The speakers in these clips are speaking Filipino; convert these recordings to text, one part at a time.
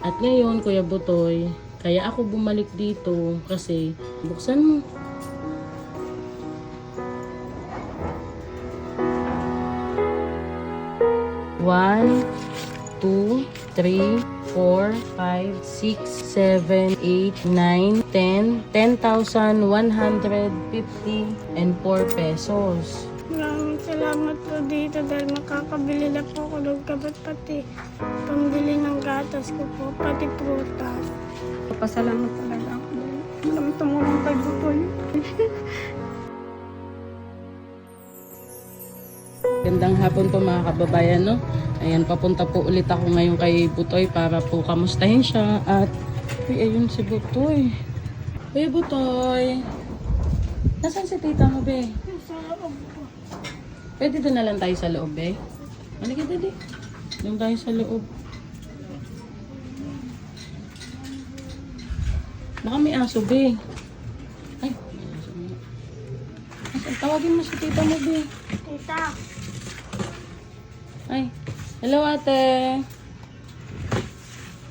At ngayon, Kuya Butoy, kaya ako bumalik dito kasi buksan mo. One, two, three, four, five, six, seven, eight, nine, ten, ten thousand one hundred fifty and four pesos. Salamat po dito dahil makakabili na po ako ng kabat pati pambili ng gatas ko po, pati prutas. Pasalamat talaga ako. Maraming tumulong kay Butoy. Gandang hapon po mga kababayan, no? Ayan, papunta po ulit ako ngayon kay Butoy para po kamustahin siya at Uy, ayun si Butoy. Uy, Butoy. Nasaan si tita mo, be? Pwede doon na lang tayo sa loob, be. Halika, dali. Doon tayo sa loob. Baka may aso, be. Ay, may aso nga. Nasaan? Tawagin mo si tita mo, be. Tita, Ay, hello ate.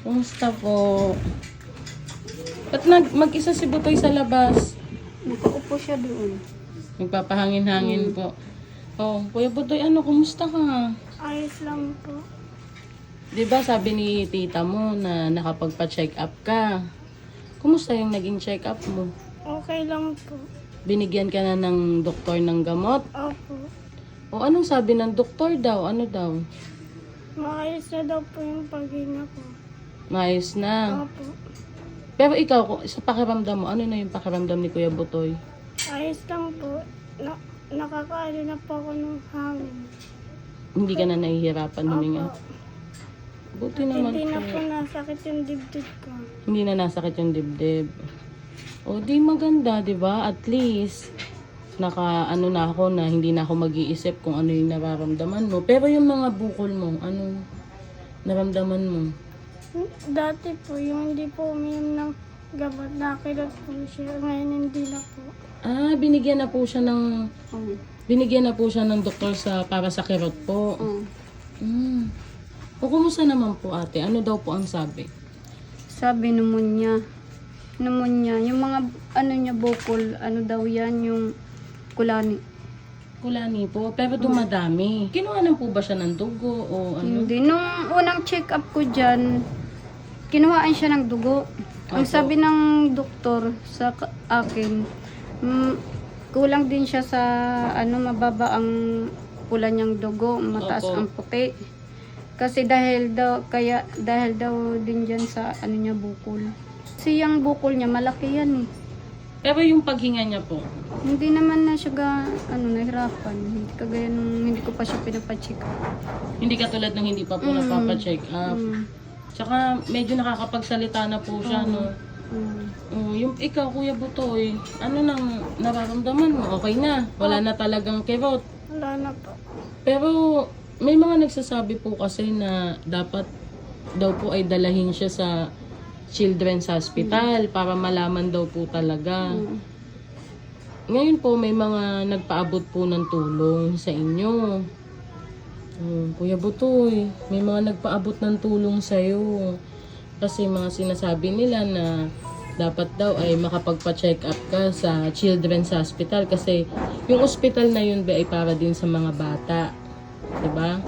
Kumusta po? Ba't nag mag-isa si Butoy sa labas? Nakaupo siya doon. Nagpapahangin-hangin po. Oh, Kuya Butoy, ano, kumusta ka? ayos lang po. Di ba sabi ni tita mo na nakapagpa-check up ka? Kumusta yung naging check up mo? Okay lang po. Binigyan ka na ng doktor ng gamot? Opo. O anong sabi ng doktor daw? Ano daw? Maayos na daw po yung paghinga ko. Maayos na. Opo. Pero ikaw, sa pakiramdam mo, ano na yung pakiramdam ni Kuya Butoy? Ayos lang po. Na, nakakaano na po ako ng hangin. Hindi ka na nahihirapan huminga. Opo. Buti naman Hindi na po. po nasakit yung dibdib ko. Hindi na nasakit yung dibdib. O di maganda, di ba? At least, naka ano na ako na hindi na ako mag-iisip kung ano yung nararamdaman mo. Pero yung mga bukol mo, ano naramdaman mo? Dati po, yung hindi po uminom ng gabat, nakilot po siya. Ngayon hindi na po. Ah, binigyan na po siya ng Oo. binigyan na po siya ng doktor sa para sa kirot po. Oo. Mm. O kumusta naman po ate? Ano daw po ang sabi? Sabi pneumonia. Pneumonia. Yung mga ano niya bukol, ano daw yan, yung kulani. Kulani po, pero dumadami. Kinuha po ba siya ng dugo o ano? Hindi. Nung unang check up ko dyan, kinuhaan siya ng dugo. Ang Opo. sabi ng doktor sa akin, mm, kulang din siya sa ano mababa ang pula niyang dugo, mataas Opo. ang puti. Kasi dahil daw kaya dahil daw din diyan sa ano niya bukol. Kasi yung bukol niya malaki yan eh. Pero yung paghinga niya po, Hindi naman na siya ga, ano nahirapan. Hindi kagaya nung hindi ko pa siya pinapacheck hindi katulad ng hindi pa po Mm. napapacheck up. Mm. Tsaka medyo nakakapagsalita na po siya, no? Mm. Oh, yung ikaw, Kuya Butoy, ano nang nararamdaman mo? Okay na, wala na talagang kirot. Wala na po. Pero may mga nagsasabi po kasi na dapat daw po ay dalahin siya sa Children's Hospital para malaman daw po talaga. Mm. Ngayon po may mga nagpaabot po ng tulong sa inyo. Oh, Kuya Butoy, may mga nagpaabot ng tulong sa iyo. Kasi mga sinasabi nila na dapat daw ay makapagpa-check up ka sa Children's Hospital kasi yung hospital na yun ba ay para din sa mga bata. 'Di ba?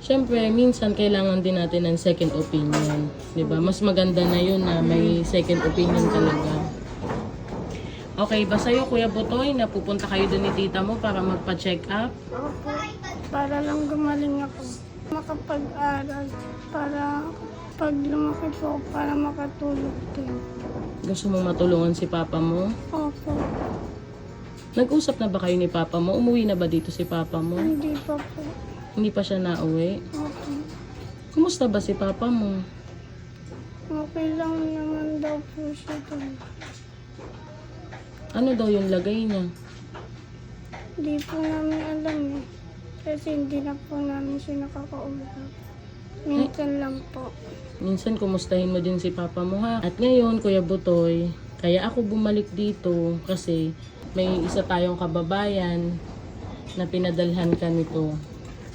Siyempre, minsan kailangan din natin ng second opinion. 'di ba? Mas maganda na yun na may second opinion talaga. Okay, ba sa'yo, Kuya Butoy, na pupunta kayo doon ni tita mo para magpa-check up? Opo. Para lang gumaling ako. Makapag-aral. Para pag lumaki po, para makatulog din. Gusto mo matulungan si papa mo? Opo. Nag-usap na ba kayo ni papa mo? Umuwi na ba dito si papa mo? Hindi pa po. Hindi pa siya nauwi? Opo. Kumusta ba si papa mo? Okay lang naman daw po siya doon. Ano daw yung lagay niya? Hindi po namin alam eh. Kasi hindi na po namin siya nakakausap. Minsan lang po. Minsan kumustahin mo din si papa mo ha. At ngayon, Kuya Butoy, kaya ako bumalik dito kasi may isa tayong kababayan na pinadalhan ka nito.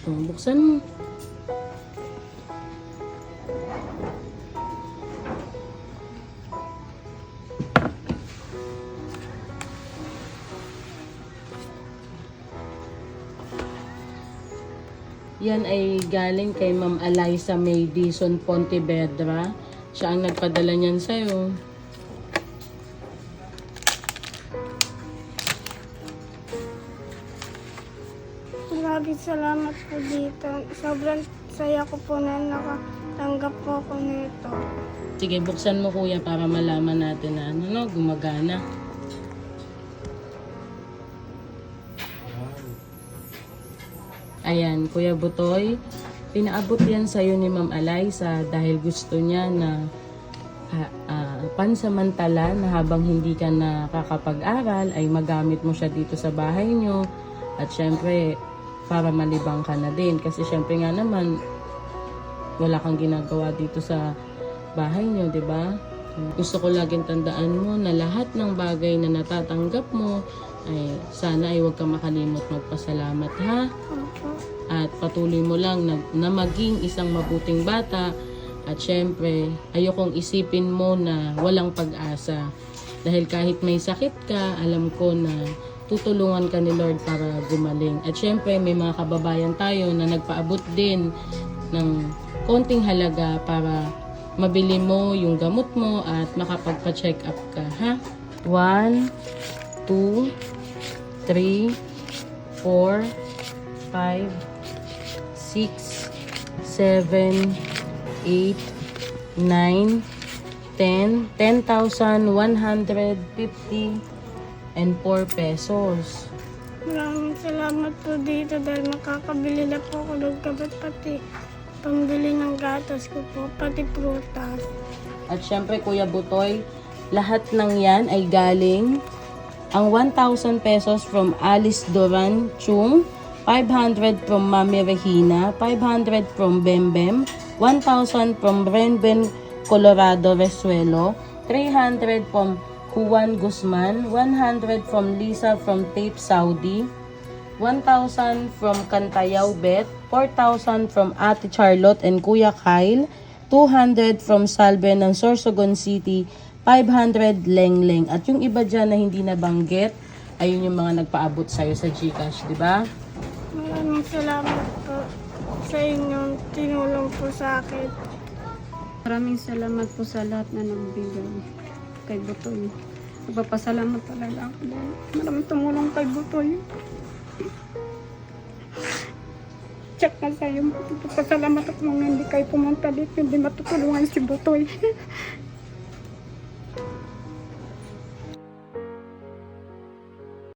Oh, buksan mo. Yan ay galing kay Ma'am Eliza May Dison Pontevedra. Siya ang nagpadala niyan sa'yo. Maraming salamat po dito. Sobrang saya ko po na nakatanggap po ako nito. Sige, buksan mo kuya para malaman natin na ano, no, gumagana. Ayan, Kuya Butoy, pinaabot yan sa'yo ni Ma'am Eliza dahil gusto niya na ah, ah, pansamantala na habang hindi ka nakakapag-aral ay magamit mo siya dito sa bahay nyo at syempre para malibang ka na din. Kasi syempre nga naman wala kang ginagawa dito sa bahay nyo, di ba? Gusto ko laging tandaan mo na lahat ng bagay na natatanggap mo ay sana ay huwag kang makalimot magpasalamat ha? At patuloy mo lang na, na maging isang mabuting bata. At syempre ayokong isipin mo na walang pag-asa. Dahil kahit may sakit ka alam ko na tutulungan ka ni Lord para gumaling. At syempre may mga kababayan tayo na nagpaabot din ng konting halaga para mabili mo yung gamot mo at makapagpa-check up ka ha 1 2 3 4 5 6, 7, 8, 9, 10, 10,150 and 4 pesos. Maraming salamat po dito dahil makakabili na po ako ng gamot pati pambili ng gatas ko po, pati prutas. At syempre, Kuya Butoy, lahat ng yan ay galing ang 1,000 pesos from Alice Duran Chung, 500 from Mami Regina, 500 from Bembem, 1,000 from Brenben Colorado Resuelo, 300 from Juan Guzman, 100 from Lisa from Tape Saudi, 1,000 from Cantayaw Bet, 4,000 from Ate Charlotte and Kuya Kyle, 200 from Salve ng Sorsogon City, 500 Lengleng. At yung iba dyan na hindi nabanggit, ayun yung mga nagpaabot sa'yo sa Gcash, di ba? Maraming salamat po sa inyong tinulong po sa akin. Maraming salamat po sa lahat na nagbigay kay Butoy. Nagpapasalamat talaga ako dahil maraming tumulong kay Butoy. Check na sa'yo. Nagpapasalamat ako nung hindi kayo pumunta dito. Hindi matutulungan si Butoy.